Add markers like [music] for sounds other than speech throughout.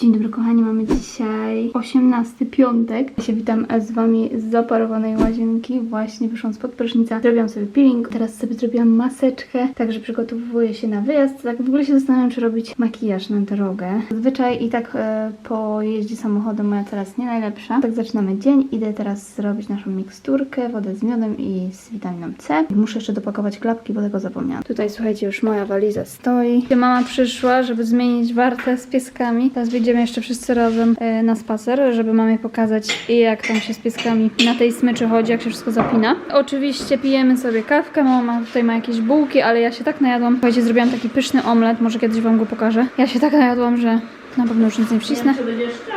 Dzień dobry kochani, mamy dzisiaj 18 piątek. Ja się witam z wami z zaparowanej łazienki. Właśnie wyszłam spod prysznica, zrobiłam sobie peeling, teraz sobie zrobiłam maseczkę, także przygotowuję się na wyjazd. Tak w ogóle się zastanawiam, czy robić makijaż na drogę. Zazwyczaj i tak e, po jeździe samochodem moja teraz nie najlepsza. Tak zaczynamy dzień. Idę teraz zrobić naszą miksturkę, wodę z miodem i z witaminą C. Muszę jeszcze dopakować klapki, bo tego zapomniałam. Tutaj słuchajcie, już moja waliza stoi. Mama przyszła, żeby zmienić wartę z pieskami. Teraz wyjdziemy jeszcze wszyscy razem e, na spacer, żeby mamie pokazać jak tam się z pieskami na tej smyczy chodzi, jak się wszystko zapina. Oczywiście pijemy sobie kawkę, mama tutaj ma jakieś bułki, ale ja się tak najadłam. Słuchajcie, zrobiłam taki pyszny omlet, może kiedyś wam go pokażę. Ja się tak najadłam, że na pewno już nic nie wcisnę.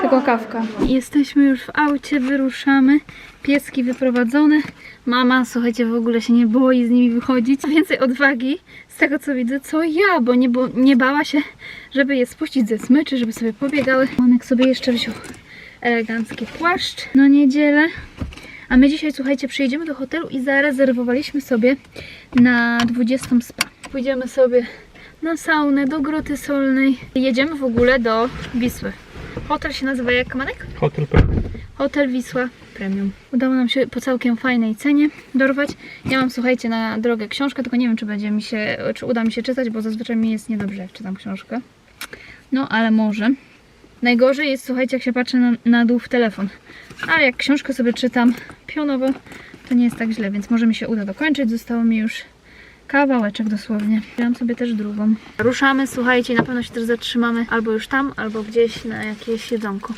Tylko kawka. Jesteśmy już w aucie, wyruszamy. Pieski wyprowadzone. Mama, słuchajcie, w ogóle się nie boi z nimi wychodzić. Więcej odwagi z tego co widzę, co ja, bo nie, bo nie bała się, żeby je spuścić ze smyczy, żeby sobie pobiegały. Onek sobie jeszcze wziął elegancki płaszcz na niedzielę. A my dzisiaj, słuchajcie, przyjedziemy do hotelu i zarezerwowaliśmy sobie na 20 spa. Pójdziemy sobie na saunę, do Groty Solnej. Jedziemy w ogóle do Wisły. Hotel się nazywa jak, Manek? Hotel. Hotel Wisła Premium. Udało nam się po całkiem fajnej cenie dorwać. Ja mam, słuchajcie, na drogę książkę, tylko nie wiem, czy będzie mi się, czy uda mi się czytać, bo zazwyczaj mi jest niedobrze, jak czytam książkę. No, ale może. Najgorzej jest, słuchajcie, jak się patrzy na, na dół w telefon. Ale jak książkę sobie czytam pionowo, to nie jest tak źle, więc może mi się uda dokończyć. Zostało mi już kawałeczek dosłownie. Wziąłam sobie też drugą. Ruszamy, słuchajcie, na pewno się też zatrzymamy albo już tam, albo gdzieś na jakieś jedzonko.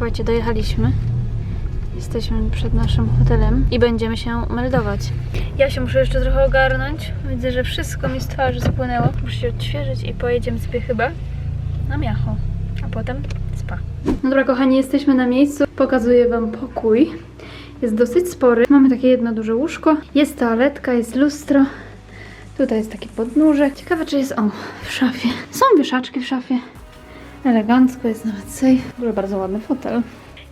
Słuchajcie, dojechaliśmy. Jesteśmy przed naszym hotelem i będziemy się meldować. Ja się muszę jeszcze trochę ogarnąć. Widzę, że wszystko mi z twarzy spłynęło. Muszę się odświeżyć i pojedziemy sobie chyba na miacho, a potem spa. No dobra, kochani, jesteśmy na miejscu. Pokazuję Wam pokój. Jest dosyć spory. Mamy takie jedno duże łóżko. Jest toaletka, jest lustro. Tutaj jest taki podnóżek. Ciekawe, czy jest... O, w szafie. Są wieszaczki w szafie. Elegancko, jest nawet safe. W ogóle bardzo ładny fotel.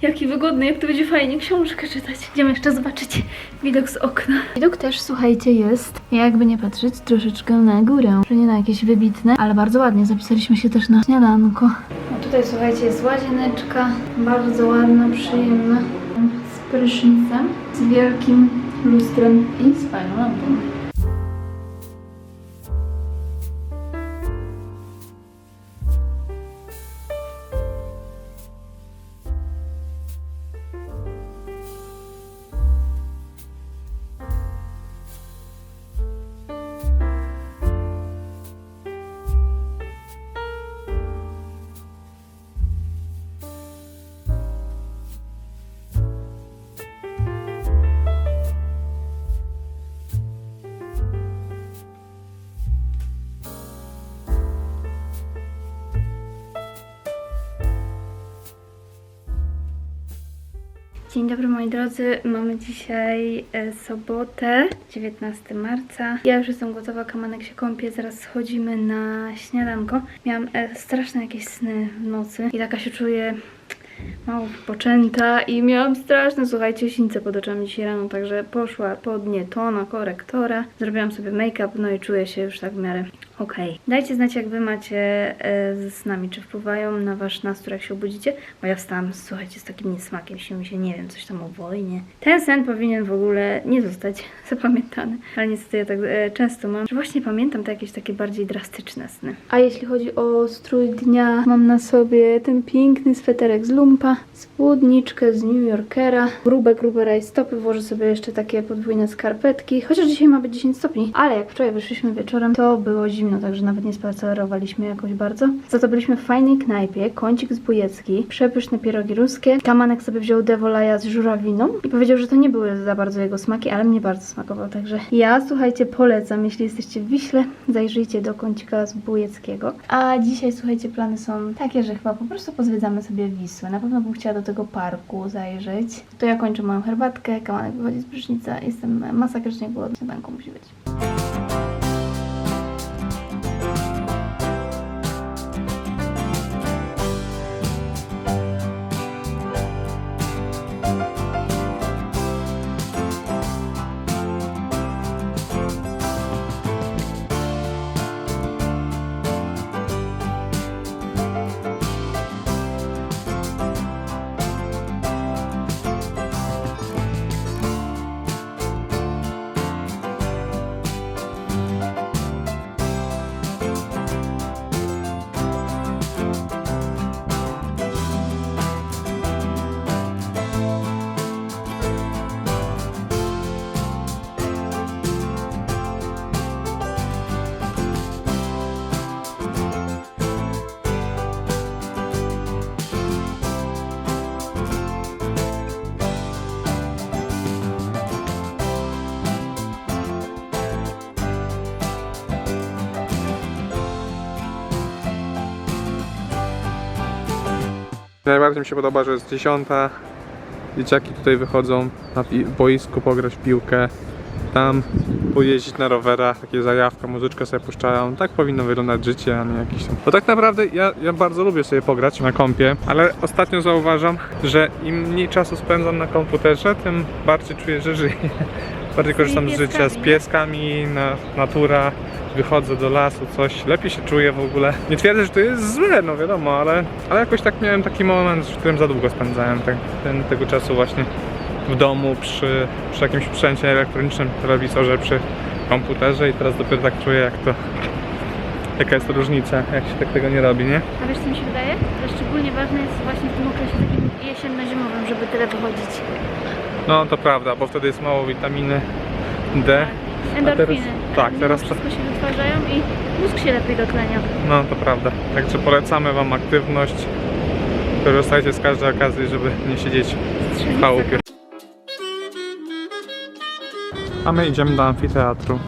Jaki wygodny, jak to będzie fajnie książkę czytać. Idziemy jeszcze zobaczyć widok z okna. Widok też, słuchajcie, jest, jakby nie patrzeć, troszeczkę na górę. Że nie na jakieś wybitne, ale bardzo ładnie. Zapisaliśmy się też na śniadanko. No tutaj, słuchajcie, jest łazieneczka. Bardzo ładna, przyjemna. Z prysznicem, z wielkim lustrem i z fajną lampą. Dzień dobry moi drodzy, mamy dzisiaj e, sobotę, 19 marca. Ja już jestem gotowa, Kamanek się kąpie, zaraz schodzimy na śniadanko. Miałam e, straszne jakieś sny w nocy i taka się czuję mało wypoczęta i miałam straszne, słuchajcie, sińce pod oczami dzisiaj rano, także poszła pod nie tona korektora, zrobiłam sobie make-up, no i czuję się już tak w miarę okej. Dajcie znać, jak wy macie e, ze snami, czy wpływają na wasz nastrój, jak się obudzicie, bo ja wstałam, słuchajcie, z takim niesmakiem, się mi się, nie wiem, coś tam o wojnie. Ten sen powinien w ogóle nie zostać [laughs] zapamiętany, ale niestety ja tak e, często mam, że właśnie pamiętam te jakieś takie bardziej drastyczne sny. A jeśli chodzi o strój dnia, mam na sobie ten piękny sweterek z lumpa, spódniczkę z New Yorkera, grube, grube rajstopy, włożę sobie jeszcze takie podwójne skarpetki, chociaż dzisiaj ma być 10 stopni, ale jak wczoraj wyszliśmy wieczorem, to było zimno zimno, także nawet nie spacerowaliśmy jakoś bardzo. Za to byliśmy w fajnej knajpie, kącik z bujecki, przepyszne pierogi ruskie. Kamanek sobie wziął devolaja z żurawiną i powiedział, że to nie były za bardzo jego smaki, ale mnie bardzo smakował, także ja, słuchajcie, polecam, jeśli jesteście w Wiśle, zajrzyjcie do kącika z bujeckiego. A dzisiaj, słuchajcie, plany są takie, że chyba po prostu pozwiedzamy sobie Wisłę. Na pewno bym chciała do tego parku zajrzeć. To ja kończę moją herbatkę, Kamanek wychodzi z prysznica, jestem masakrycznie głodna, śniadanko musi być. Najbardziej mi się podoba, że jest dziesiąta. Dzieciaki tutaj wychodzą na boisku pograć piłkę. Tam pojeździć na rowerach, takie zajawka, muzyczkę sobie puszczają. Tak powinno wyglądać życie, a nie jakiś tam. Bo tak naprawdę ja, ja bardzo lubię sobie pograć na kompie, ale ostatnio zauważam, że im mniej czasu spędzam na komputerze, tym bardziej czuję, że żyję. [laughs] Bardziej korzystam z życia, z pieskami, na, natura, wychodzę do lasu, coś, lepiej się czuję w ogóle. Nie twierdzę, że to jest złe, no wiadomo, ale, ale jakoś tak miałem taki moment, w którym za długo spędzałem tak, ten, tego czasu właśnie w domu, przy, przy jakimś sprzęcie elektronicznym, telewizorze, przy komputerze i teraz dopiero tak czuję, jak to, jaka jest różnica, jak się tak tego nie robi, nie? A wiesz co mi się wydaje? Że szczególnie ważne jest właśnie w tym okresie takim jesienno-zimowym, żeby tyle wychodzić. No to prawda, bo wtedy jest mało witaminy D. Endorfiny. tak, Mimo teraz to- wszystko się wytwarzają i mózg się lepiej dotlenia. No to prawda. Także polecamy Wam aktywność. Korzystajcie z każdej okazji, żeby nie siedzieć w chałupie. A my idziemy do amfiteatru.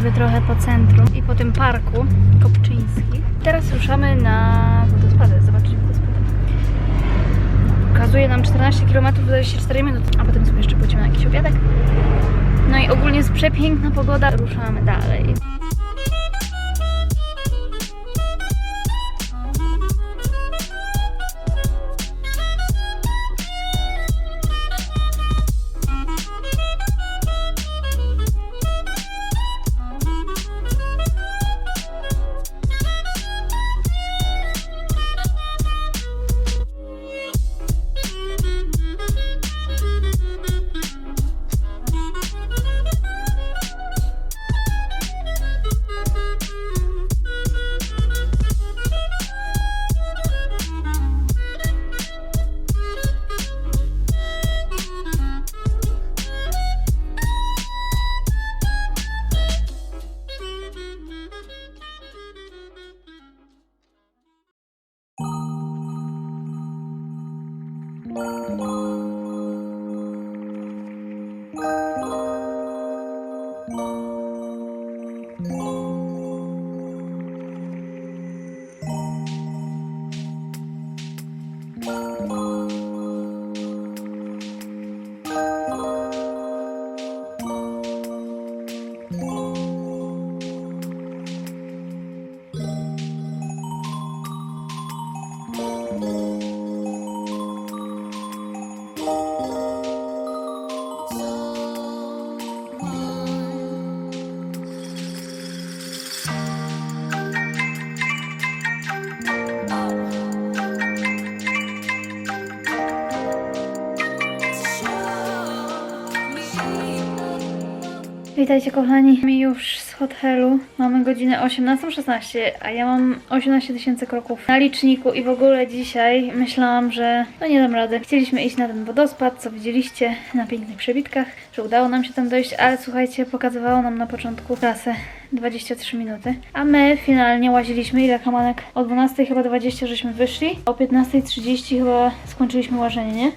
Sobie trochę po centrum i po tym parku Kopczyńskich. Teraz ruszamy na wodospady, zobaczyć wodospady. Pokazuje nam 14 km, 24 minuty, a potem sobie jeszcze pójdziemy na jakiś obiadek. No i ogólnie jest przepiękna pogoda, ruszamy dalej. Witajcie kochani, my już z hotelu. Mamy godzinę 18.16, a ja mam 18 tysięcy kroków na liczniku i w ogóle dzisiaj myślałam, że no nie dam rady. Chcieliśmy iść na ten wodospad, co widzieliście na pięknych przebitkach, że udało nam się tam dojść, ale słuchajcie, pokazywało nam na początku trasę 23 minuty, a my finalnie łaziliśmy ile kamanek? O 12 chyba 20 żeśmy wyszli, o 15.30 chyba skończyliśmy łażenie, nie?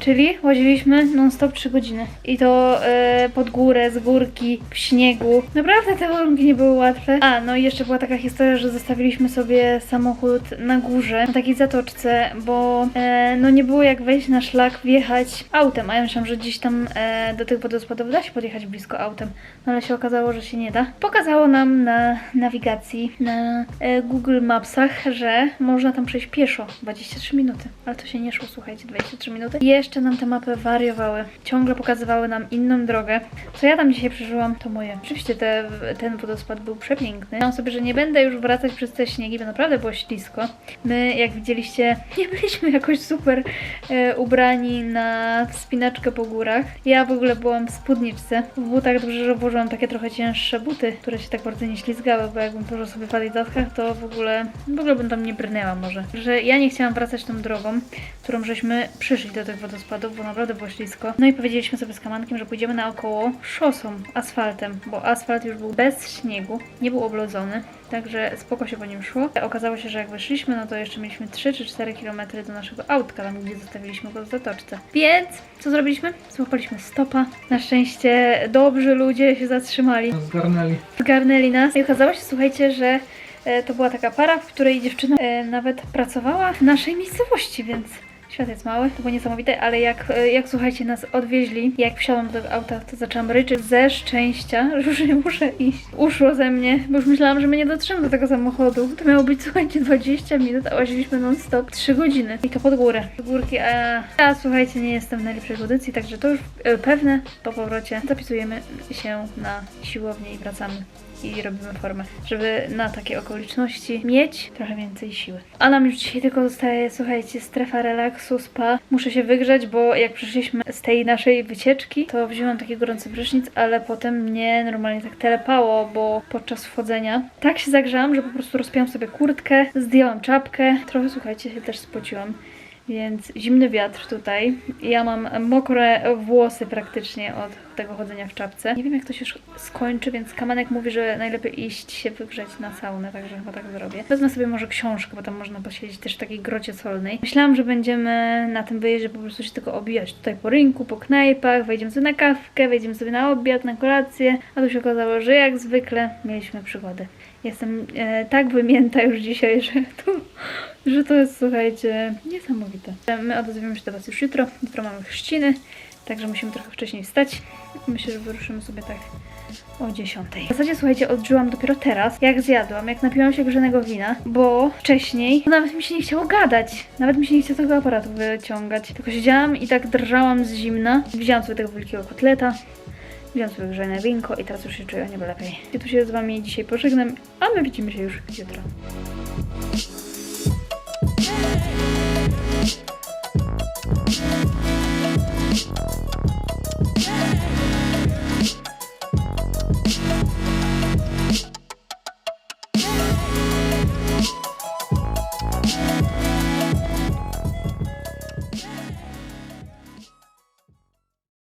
Czyli łaziliśmy non-stop 3 godziny. I to e, pod górę, z górki, w śniegu. Naprawdę te warunki nie były łatwe. A, no i jeszcze była taka historia, że zostawiliśmy sobie samochód na górze, na takiej zatoczce, bo e, no nie było jak wejść na szlak, wjechać autem. A ja myślałam, że gdzieś tam e, do tych wodospadów da się podjechać blisko autem. No ale się okazało, że się nie da. Pokazało nam na nawigacji, na e, Google Mapsach, że można tam przejść pieszo 23 minuty. Ale to się nie szło, słuchajcie, 23 minuty. I jeszcze nam te mapy wariowały. Ciągle pokazywały nam inną drogę. Co ja tam dzisiaj przeżyłam, to moje. Oczywiście te, ten wodospad był przepiękny. Myślałam sobie, że nie będę już wracać przez te śniegi, bo naprawdę było ślisko. My, jak widzieliście, [laughs] nie byliśmy jakoś super e, ubrani na wspinaczkę po górach. Ja w ogóle byłam w spódniczce. W butach dobrze, że włożyłam takie trochę cięższe buty, które się tak bardzo nie ślizgały, bo jakbym poszła sobie w adidaskach, to w ogóle, w ogóle bym tam nie brnęła może. Że ja nie chciałam wracać tą drogą, którą żeśmy przyszli do tych wodospadów, bo naprawdę było ślisko. No i powiedzieliśmy sobie z Kamankiem, że pójdziemy naokoło szosą, asfaltem, bo asfalt już był bez śniegu, nie był oblodzony. Także spoko się po nim szło. Okazało się, że jak wyszliśmy, no to jeszcze mieliśmy 3 czy 4 km do naszego autka, tam gdzie zostawiliśmy go w zatoczce. Więc co zrobiliśmy? Złapaliśmy stopa. Na szczęście dobrzy ludzie się zatrzymali Zgarnęli. zgarnęli nas. I okazało się, słuchajcie, że e, to była taka para, w której dziewczyna e, nawet pracowała w naszej miejscowości, więc świat jest mały, to było niesamowite, ale jak, e, jak słuchajcie, nas odwieźli, jak wsiadłam do auta, to zaczęłam ryczeć ze szczęścia, [laughs] że już nie muszę iść. Uszło ze mnie, bo już myślałam, że my nie dotrzemy do tego samochodu. To miało być, [laughs] słuchajcie, 20 minut, a łaziliśmy non-stop 3 godziny. I to pod górę. Górki, a ja, słuchajcie, nie jestem w najlepszej kondycji, także to już e, pewne po powrocie zapisujemy się na siłownię i wracamy i robimy formę, żeby na takie okoliczności mieć trochę więcej siły. A nam już dzisiaj tylko zostaje, słuchajcie, strefa relaksu, spa. Muszę się wygrzać, bo jak przyszliśmy z tej naszej wycieczki, to wzięłam taki gorący prysznic, ale potem mnie normalnie tak telepało, bo podczas wchodzenia tak się zagrzałam, że po prostu rozpięłam sobie kurtkę, zdjęłam czapkę, trochę, słuchajcie, się też spociłam. Więc zimny wiatr tutaj. Ja mam mokre włosy praktycznie od tego chodzenia w czapce. Nie wiem jak to się skończy, więc Kamanek mówi, że najlepiej iść się wygrzeć na saunę, także chyba tak zrobię. Wezmę sobie może książkę, bo tam można posiedzieć też w takiej grocie solnej. Myślałam, że będziemy na tym wyjeździe po prostu się tylko obijać tutaj po rynku, po knajpach, wejdziemy sobie na kawkę, wejdziemy sobie na obiad, na kolację, a tu się okazało, że jak zwykle mieliśmy przygody. Jestem e, tak wymięta już dzisiaj, [laughs] że to, że to jest, słuchajcie, niesamowite. My odezwiemy się do Was już jutro. Jutro mamy chrzciny, także musimy trochę wcześniej wstać. Myślę, że wyruszymy sobie tak o 10. W zasadzie, słuchajcie, odżyłam dopiero teraz, jak zjadłam, jak napiłam się grzanego wina, bo wcześniej nawet mi się nie chciało gadać. Nawet mi się nie chciało tego aparatu wyciągać. Tylko siedziałam i tak drżałam z zimna. Wzięłam sobie tego wielkiego kotleta. Wziąłem sobie grzane winko i teraz już się czuję niebo lepiej. I tu się z Wami dzisiaj pożegnam, a my widzimy się już jutro.